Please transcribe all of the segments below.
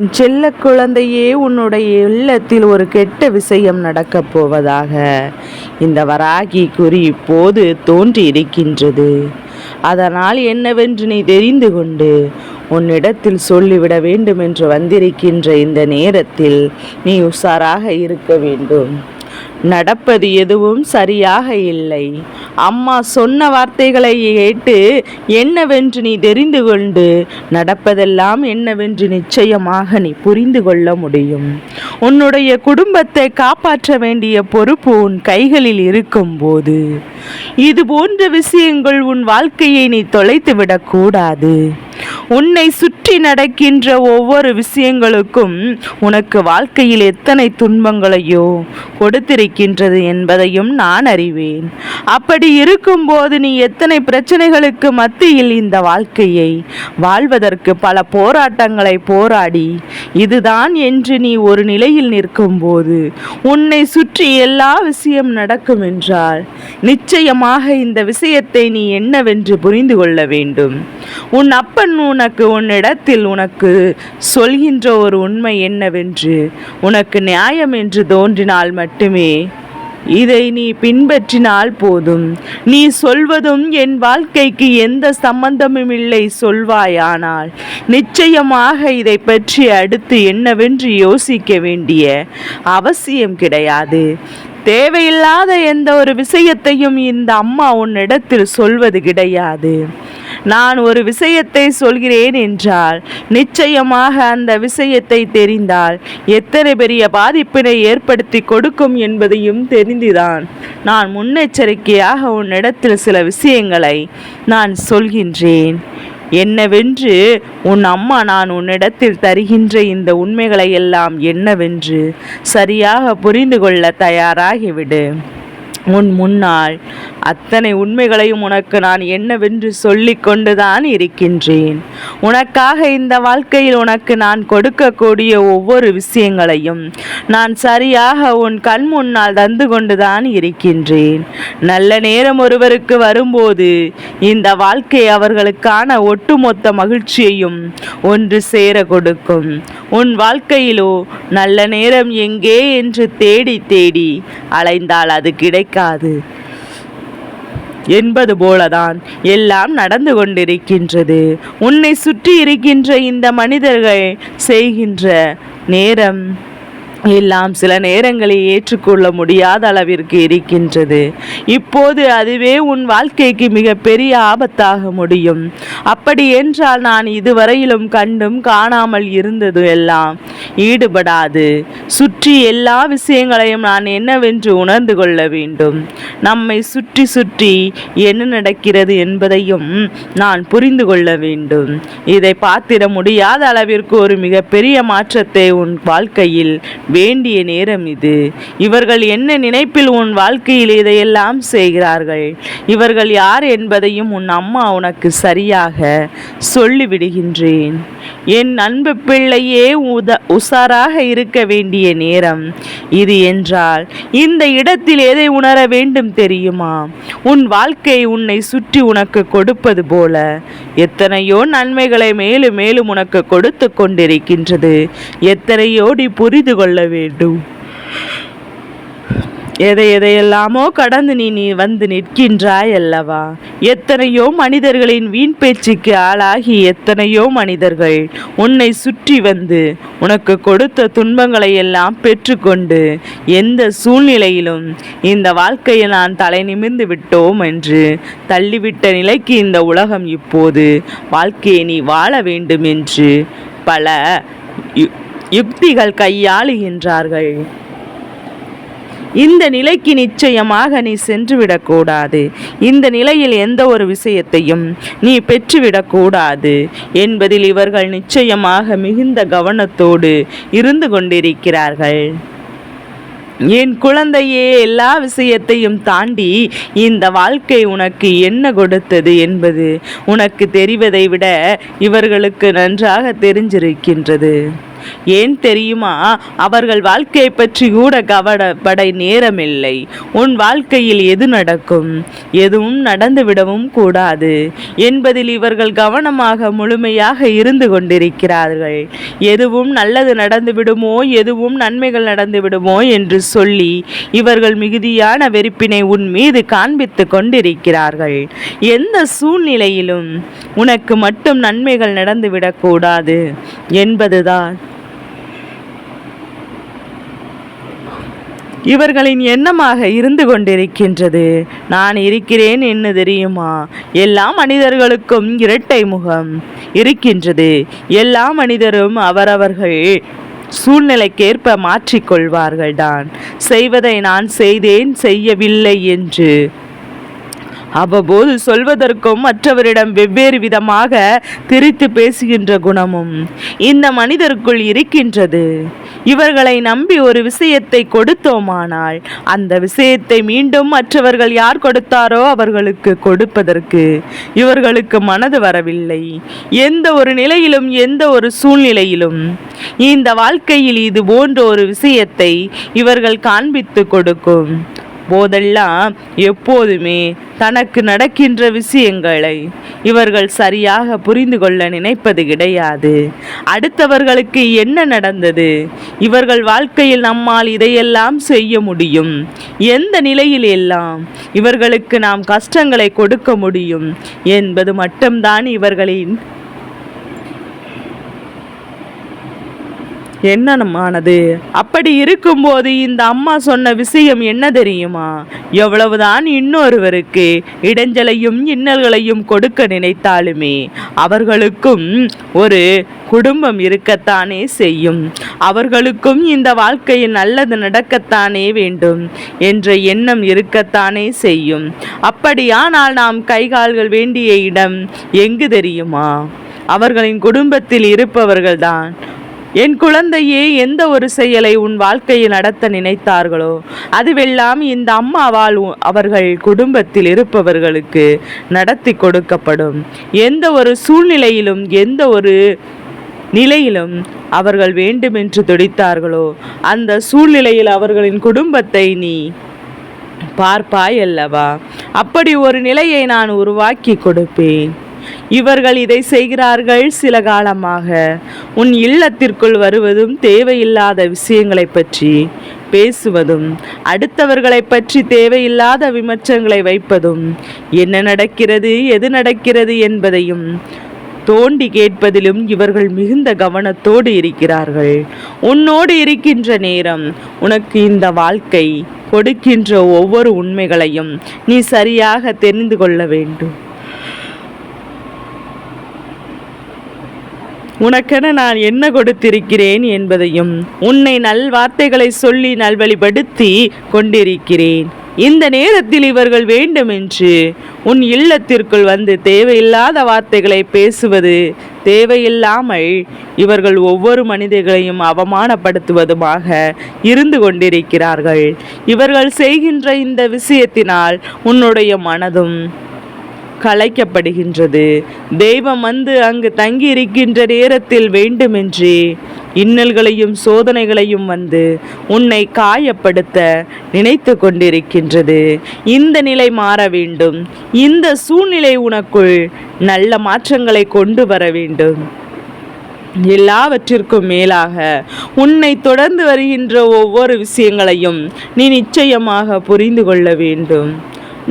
என் செல்ல குழந்தையே உன்னுடைய இல்லத்தில் ஒரு கெட்ட விஷயம் நடக்கப் போவதாக. இந்த வராகி குறி இப்போது தோன்றியிருக்கின்றது. அதனால் என்னவென்று நீ தெரிந்து கொண்டு உன்னிடத்தில் சொல்லிவிட வேண்டும் என்று வந்திருக்கின்ற இந்த நேரத்தில் நீ உஷாராக இருக்க வேண்டும். நடப்பது எதுவும் சரியாக இல்லை. அம்மா சொன்ன வார்த்தைகளை கேட்டு என்னவென்று நீ தெரிந்து கொண்டு நடப்பதெல்லாம் என்னவென்று நிச்சயமாக நீ புரிந்து கொள்ள முடியும். உன்னுடைய குடும்பத்தை காப்பாற்ற வேண்டிய பொறுப்பு உன் கைகளில் இருக்கும்போது. இது போன்ற விஷயங்கள் உன் வாழ்க்கையை நீ தொலைத்து விடக்கூடாது உன்னை சுற்றி நடக்கின்ற ஒவ்வொரு விஷயங்களுக்கும் உனக்கு வாழ்க்கையில் எத்தனை துன்பங்களையோ கொடுத்திருக்கின்றது என்பதையும் நான் அறிவேன். அப்படி இருக்கும்போது நீ எத்தனை பிரச்சனைகளுக்கு மத்தியில் இந்த வாழ்க்கையை வாழ்வதற்கு பல போராட்டங்களை போராடி இதுதான் என்று நீ ஒரு நிலையில் நிற்கும்போது உன்னை சுற்றி எல்லா விஷயம் நடக்கும் என்றால் நிச்சயமாக இந்த விஷயத்தை நீ என்னவென்று புரிந்து கொள்ள வேண்டும். உன் அப்பன் உனக்கு உன்னிடத்தில் உனக்கு சொல்கின்ற ஒரு உண்மை என்னவென்று உனக்கு நியாயம் என்று தோன்றினால் மட்டுமே. இதை நீ பின்பற்றினால் போதும். நீ சொல்வதும் என் வாழ்க்கைக்கு எந்த சம்பந்தமும் இல்லை சொல்வாயானால். நிச்சயமாக இதை பற்றி அடுத்து என்னவென்று யோசிக்க வேண்டிய அவசியம் கிடையாது. தேவையில்லாத எந்த ஒரு விஷயத்தையும் இந்த அம்மா உன்னிடத்தில் சொல்வது கிடையாது. நான் ஒரு விஷயத்தை சொல்கிறேன் என்றால் நிச்சயமாக அந்த விஷயத்தை தெரிந்தால் எத்தனை பெரிய பாதிப்பினை ஏற்படுத்தி கொடுக்கும் என்பதையும் தெரிந்துதான். நான் முன்னெச்சரிக்கையாக உன்னிடத்தில் சில விஷயங்களை நான் சொல்கின்றேன். என்னவென்று உன் அம்மா நான் உன்னிடத்தில் தருகின்ற இந்த உண்மைகளை எல்லாம் என்னவென்று சரியாக புரிந்து கொள்ள தயாராகிவிடு. உன் முன்னால் அத்தனை உண்மைகளையும் உனக்கு நான் என்னவென்று சொல்லிக் கொண்டுதான் இருக்கின்றேன். உனக்காக இந்த வாழ்க்கையில் உனக்கு நான் கொடுக்கக்கூடிய ஒவ்வொரு விஷயங்களையும் நான் சரியாக உன் கண் முன்னால் தந்து கொண்டுதான் இருக்கின்றேன். நல்ல நேரம் ஒருவருக்கு வரும்போது இந்த வாழ்க்கை அவர்களுக்கான ஒட்டுமொத்த மகிழ்ச்சியையும் ஒன்று சேர கொடுக்கும். உன் வாழ்க்கையிலோ நல்ல நேரம் எங்கே என்று தேடி தேடி அலைந்தால் அது கிடைக்காது. என்பது போலதான் எல்லாம் நடந்து கொண்டிருக்கின்றது. உன்னை சுற்றி இருக்கின்ற இந்த மனிதர்கள் செய்கின்ற நேரம் எல்லாம் சில நேரங்களில் ஏற்றுக்கொள்ள முடியாத அளவிற்கு இருக்கின்றது. இப்போது அதுவே உன் வாழ்க்கைக்கு மிக பெரிய ஆபத்தாக முடியும். அப்படி என்றால் நான் இதுவரையிலும் கண்டும் காணாமல் இருந்தது எல்லாம். ஈடுபடாது. சுற்றி எல்லா விஷயங்களையும் நான் என்னவென்று உணர்ந்து கொள்ள வேண்டும். நம்மை சுற்றி சுற்றி என்ன நடக்கிறது என்பதையும் நான் புரிந்து கொள்ள வேண்டும். இதை பார்த்திட முடியாத அளவிற்கு ஒரு மிகப்பெரிய மாற்றத்தை உன் வாழ்க்கையில் வேண்டிய நேரம் இது. இவர்கள் என்ன நினைப்பில் உன் வாழ்க்கையில் இதையெல்லாம் செய்கிறார்கள்? இவர்கள் யார் என்பதையும் உன் அம்மா உனக்கு சரியாக சொல்லிவிடுகின்றேன். என் அன்பு பிள்ளையே உத உஷாராக இருக்க வேண்டிய நேரம் இது என்றால் இந்த இடத்தில் எதை உணர வேண்டும் தெரியுமா? உன் வாழ்க்கை உன்னை சுற்றி உனக்கு கொடுப்பது போல. எத்தனையோ நன்மைகளை மேலும் மேலும் உனக்கு கொடுத்து கொண்டிருக்கின்றது. எத்தனையோடி புரிந்து கொள்ள வேண்டும். எதை எதையெல்லாமோ கடந்து நீ நீ வந்து நிற்கின்றாய் அல்லவா எத்தனையோ மனிதர்களின் வீண் பேச்சுக்கு ஆளாகி எத்தனையோ மனிதர்கள் உன்னை சுற்றி வந்து உனக்கு கொடுத்த துன்பங்களை எல்லாம் பெற்றுக்கொண்டு எந்த சூழ்நிலையிலும் இந்த வாழ்க்கையை நான் தலை நிமிர்ந்து விட்டோம் என்று தள்ளிவிட்ட நிலைக்கு இந்த உலகம் இப்போது வாழ்க்கையை நீ வாழ வேண்டும் என்று பல யுக்திகள் கையாளுகின்றார்கள். இந்த நிலைக்கு நிச்சயமாக நீ சென்றுவிடக்கூடாது. இந்த நிலையில் எந்த ஒரு விஷயத்தையும் நீ பெற்றுவிடக்கூடாது என்பதில் இவர்கள் நிச்சயமாக மிகுந்த கவனத்தோடு இருந்து கொண்டிருக்கிறார்கள். என் குழந்தையே எல்லா விஷயத்தையும் தாண்டி இந்த வாழ்க்கை உனக்கு என்ன கொடுத்தது என்பது உனக்கு தெரிவதை விட இவர்களுக்கு நன்றாக தெரிஞ்சிருக்கின்றது. ஏன் தெரியுமா? அவர்கள் வாழ்க்கையை பற்றி கூட கவலைப்பட நேரமில்லை. உன் வாழ்க்கையில் எது நடக்கும்? எதுவும் நடந்துவிடவும் கூடாது. என்பதில் இவர்கள் கவனமாக முழுமையாக இருந்து கொண்டிருக்கிறார்கள். எதுவும் நல்லது நடந்துவிடுமோ எதுவும் நன்மைகள் நடந்துவிடுமோ என்று சொல்லி இவர்கள் மிகுதியான வெறுப்பினை உன் மீது காண்பித்து கொண்டிருக்கிறார்கள். எந்த சூழ்நிலையிலும் உனக்கு மட்டும் நன்மைகள் நடந்துவிடக்கூடாது என்பதுதான் இவர்களின் எண்ணமாக இருந்து கொண்டிருக்கின்றது. நான் இருக்கிறேன் என்ன தெரியுமா? எல்லா மனிதர்களுக்கும் இரட்டை முகம் இருக்கின்றது. எல்லா மனிதரும் அவரவர்கள் சூழ்நிலைக்கேற்ப மாற்றிக்கொள்வார்கள் தான் செய்வதை நான் செய்தேன் செய்யவில்லை என்று. அவ்வப்போது சொல்வதற்கும் மற்றவரிடம் வெவ்வேறு விதமாக திரித்து பேசுகின்ற குணமும் இந்த மனிதருக்குள் இருக்கின்றது. இவர்களை நம்பி ஒரு விஷயத்தை கொடுத்தோமானால் அந்த விஷயத்தை மீண்டும் மற்றவர்கள் யார் கொடுத்தாரோ அவர்களுக்கு கொடுப்பதற்கு இவர்களுக்கு மனது வரவில்லை. எந்த ஒரு நிலையிலும் எந்த ஒரு சூழ்நிலையிலும் இந்த வாழ்க்கையில் இது போன்ற ஒரு விஷயத்தை இவர்கள் காண்பித்து கொடுக்கும். போதெல்லாம் எப்போதுமே தனக்கு நடக்கின்ற விஷயங்களை இவர்கள் சரியாக புரிந்து கொள்ள நினைப்பது கிடையாது. அடுத்தவர்களுக்கு என்ன நடந்தது? இவர்கள் வாழ்க்கையில் நம்மால் இதையெல்லாம் செய்ய முடியும். எந்த நிலையில் எல்லாம் இவர்களுக்கு நாம் கஷ்டங்களை கொடுக்க முடியும் என்பது மட்டும்தான் இவர்களின் என்னமானது அப்படி இருக்கும்போது இந்த அம்மா சொன்ன விஷயம் என்ன தெரியுமா? எவ்வளவுதான் இன்னொருவருக்கு இடைஞ்சலையும் இன்னல்களையும் கொடுக்க நினைத்தாலுமே அவர்களுக்கும் ஒரு குடும்பம் இருக்கத்தானே செய்யும். அவர்களுக்கும் இந்த வாழ்க்கையில் நல்லது நடக்கத்தானே வேண்டும் என்ற எண்ணம் இருக்கத்தானே செய்யும். அப்படியானால் நாம் கைகால்கள் வேண்டிய இடம் எங்கு தெரியுமா? அவர்களின் குடும்பத்தில் இருப்பவர்கள்தான். என் குழந்தையே எந்த ஒரு செயலை உன் வாழ்க்கையில் நடத்த நினைத்தார்களோ அதுவெல்லாம் இந்த அம்மாவால் உ- அவர்கள் குடும்பத்தில் இருப்பவர்களுக்கு நடத்தி கொடுக்கப்படும். எந்த ஒரு சூழ்நிலையிலும் எந்த ஒரு நிலையிலும் அவர்கள் வேண்டுமென்று துடித்தார்களோ அந்த சூழ்நிலையில் அவர்களின் குடும்பத்தை நீ பார்ப்பாய் அல்லவா அப்படி ஒரு நிலையை நான் உருவாக்கி கொடுப்பேன். இவர்கள் இதை செய்கிறார்கள் சில காலமாக. உன் இல்லத்திற்குள் வருவதும் தேவையில்லாத விஷயங்களை பற்றி பேசுவதும் அடுத்தவர்களை பற்றி தேவையில்லாத விமர்சனங்களை வைப்பதும் என்ன நடக்கிறது எது நடக்கிறது என்பதையும் தோண்டி கேட்பதிலும் இவர்கள் மிகுந்த கவனத்தோடு இருக்கிறார்கள். உன்னோடு இருக்கின்ற நேரம் உனக்கு இந்த வாழ்க்கை கொடுக்கின்ற ஒவ்வொரு உண்மைகளையும் நீ சரியாக தெரிந்து கொள்ள வேண்டும். உனக்கென நான் என்ன கொடுத்திருக்கிறேன் என்பதையும் உன்னை நல் வார்த்தைகளை சொல்லி நல்வழிப்படுத்தி கொண்டிருக்கிறேன். இந்த நேரத்தில் இவர்கள் வேண்டுமென்று உன் இல்லத்திற்குள் வந்து தேவையில்லாத வார்த்தைகளை பேசுவது தேவையில்லாமல் இவர்கள் ஒவ்வொரு மனிதர்களையும் அவமானப்படுத்துவதுமாக இருந்து கொண்டிருக்கிறார்கள். இவர்கள் செய்கின்ற இந்த விஷயத்தினால் உன்னுடைய மனதும் கலைக்கப்படுகின்றது. தெய்வம் வந்து அங்கு தங்கி இருக்கின்ற நேரத்தில் வேண்டுமென்றே இன்னல்களையும் சோதனைகளையும் வந்து உன்னை காயப்படுத்த நினைத்து கொண்டிருக்கின்றது. இந்த நிலை மாற வேண்டும். இந்த சூழ்நிலை உனக்குள் நல்ல மாற்றங்களை கொண்டு வர வேண்டும். எல்லாவற்றிற்கும் மேலாக உன்னை தொடர்ந்து வருகின்ற ஒவ்வொரு விஷயங்களையும் நீ நிச்சயமாக புரிந்து கொள்ள வேண்டும்.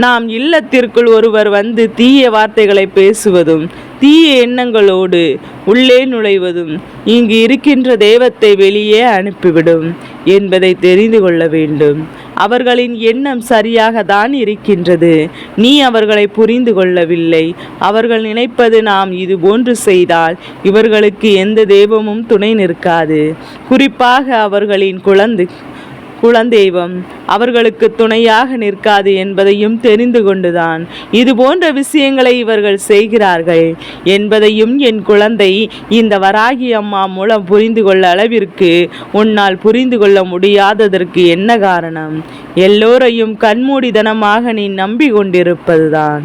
நாம் இல்லத்திற்குள் ஒருவர் வந்து தீய வார்த்தைகளை பேசுவதும் தீய எண்ணங்களோடு உள்ளே நுழைவதும் இங்கு இருக்கின்ற தெய்வத்தை வெளியே அனுப்பிவிடும் என்பதை தெரிந்து கொள்ள வேண்டும். அவர்களின் எண்ணம் சரியாக தான் இருக்கின்றது. நீ அவர்களை புரிந்து கொள்ளவில்லை. அவர்கள் நினைப்பது நாம் இது போன்று செய்தால் இவர்களுக்கு எந்த தெய்வமும் துணை நிற்காது. குறிப்பாக அவர்களின் குழந்தை குலந்தெய்வம் அவர்களுக்கு துணையாக நிற்காது என்பதையும் தெரிந்து கொண்டுதான் இது போன்ற விஷயங்களை இவர்கள் செய்கிறார்கள். என்பதையும் என் குழந்தை இந்த வராகி அம்மா மூலம் புரிந்து கொள்ள அளவிற்கு உன்னால் புரிந்து கொள்ள முடியாததற்கு என்ன காரணம்? எல்லோரையும் கண்மூடிதனமாக நீ நம்பி கொண்டிருப்பதுதான்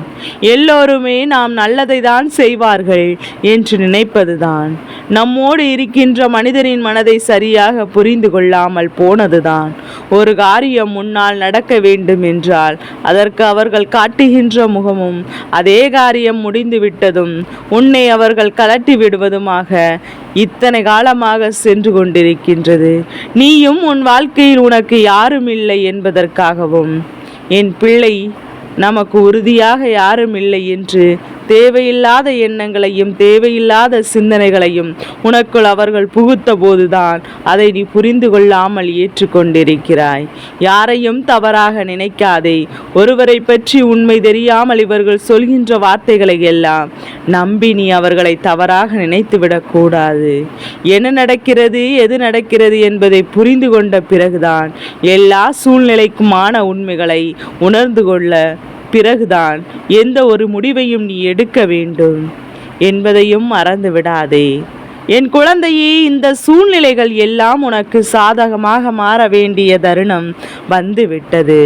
எல்லோருமே நாம் நல்லதை தான் செய்வார்கள் என்று நினைப்பதுதான். நம்மோடு இருக்கின்ற மனிதனின் மனதை சரியாக புரிந்து கொள்ளாமல் போனதுதான். ஒரு காரியம் முன்னால் நடக்க வேண்டும் என்றால் அதற்கு அவர்கள் காட்டுகின்ற முகமும் அதே காரியம் முடிந்து விட்டதும் உன்னை அவர்கள் கலட்டி விடுவதுமாக இத்தனை காலமாக சென்று கொண்டிருக்கின்றது. நீயும் உன் வாழ்க்கையில் உனக்கு யாரும் இல்லை என்பதற்காகவும் என் பிள்ளை நமக்கு உறுதியாக யாரும் இல்லை என்று தேவையில்லாத எண்ணங்களையும் தேவையில்லாத சிந்தனைகளையும் உனக்குள் அவர்கள் புகுத்த போதுதான். அதை நீ புரிந்து கொள்ளாமல் ஏற்றுக்கொண்டிருக்கிறாய். யாரையும் தவறாக நினைக்காதே. ஒருவரை பற்றி உண்மை தெரியாமல் இவர்கள் சொல்கின்ற வார்த்தைகளை எல்லாம் நம்பி நீ அவர்களை தவறாக நினைத்துவிடக்கூடாது என்ன நடக்கிறது எது நடக்கிறது என்பதை புரிந்து கொண்ட பிறகுதான் எல்லா சூழ்நிலைக்குமான உண்மைகளை உணர்ந்து கொள்ள பிறகுதான் எந்த ஒரு முடிவையும் நீ எடுக்க வேண்டும் என்பதையும் மறந்து விடாதே. என் குழந்தையே இந்த சூழ்நிலைகள் எல்லாம் உனக்கு சாதகமாக மாற வேண்டிய தருணம் வந்துவிட்டது.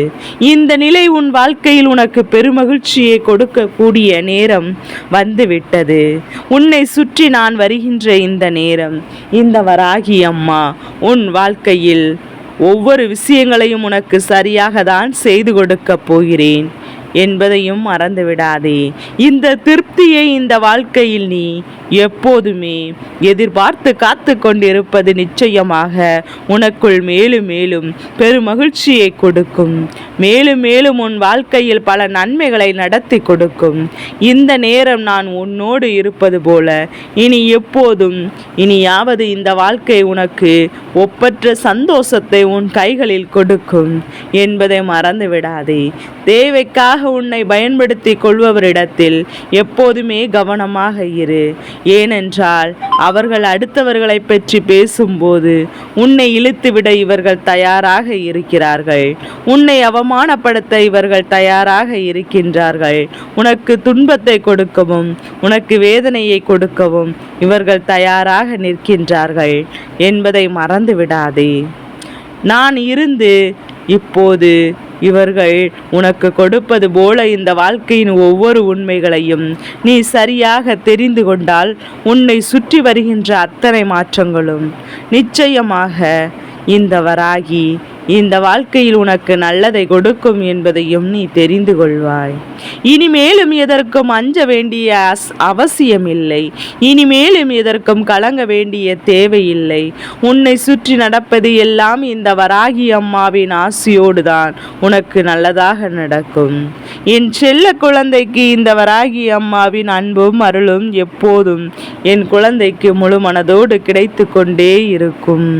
இந்த நிலை உன் வாழ்க்கையில் உனக்கு பெருமகிழ்ச்சியை கொடுக்கக்கூடிய நேரம் வந்துவிட்டது. உன்னை சுற்றி நான் வருகின்ற இந்த நேரம் இந்த வராகி அம்மா உன் வாழ்க்கையில் ஒவ்வொரு விஷயங்களையும் உனக்கு சரியாக தான் செய்து கொடுக்கப் போகிறேன். என்பதையும் மறந்துவிடாதே. இந்த திருப்தியை இந்த வாழ்க்கையில் நீ எப்போதுமே எதிர்பார்த்து காத்து கொண்டிருப்பது நிச்சயமாக உனக்குள் மேலும் மேலும் பெருமகிழ்ச்சியை கொடுக்கும். மேலும் மேலும் உன் வாழ்க்கையில் பல நன்மைகளை நடத்தி கொடுக்கும். இந்த நேரம் நான் உன்னோடு இருப்பது போல இனி எப்போதும் இனியாவது இந்த வாழ்க்கை உனக்கு ஒப்பற்ற சந்தோஷத்தை உன் கைகளில் கொடுக்கும் என்பதை மறந்து விடாதே தேவைக்காக உன்னை பயன்படுத்தி கொள்பவரிடத்தில் எப்போதுமே கவனமாக இரு. ஏனென்றால் அவர்கள் அடுத்தவர்களை பற்றி பேசும்போது உன்னை இழுத்துவிட இவர்கள் தயாராக இருக்கிறார்கள். உன்னை அவமானப்படுத்த இவர்கள் தயாராக இருக்கின்றார்கள். உனக்கு துன்பத்தை கொடுக்கவும் உனக்கு வேதனையை கொடுக்கவும் இவர்கள் தயாராக நிற்கின்றார்கள் என்பதை மறந்து விடாதே நான் இருந்து இப்போது இவர்கள் உனக்கு கொடுப்பது போல இந்த வாழ்க்கையின் ஒவ்வொரு உண்மைகளையும் நீ சரியாக தெரிந்து கொண்டால் உன்னை சுற்றி வருகின்ற அத்தனை மாற்றங்களும். நிச்சயமாக இந்த வராகி இந்த வாழ்க்கையில் உனக்கு நல்லதை கொடுக்கும் என்பதையும் நீ தெரிந்து கொள்வாய். இனிமேலும் எதற்கும் அஞ்ச வேண்டிய அவசியம் அவசியமில்லை. இனிமேலும் எதற்கும் கலங்க வேண்டிய தேவையில்லை. உன்னை சுற்றி நடப்பது எல்லாம் இந்த வராகி அம்மாவின் ஆசியோடு தான் உனக்கு நல்லதாக நடக்கும். என் செல்ல குழந்தைக்கு இந்த வராகி அம்மாவின் அன்பும் அருளும் எப்போதும் என் குழந்தைக்கு முழு மனதோடு கிடைத்து கொண்டே இருக்கும்.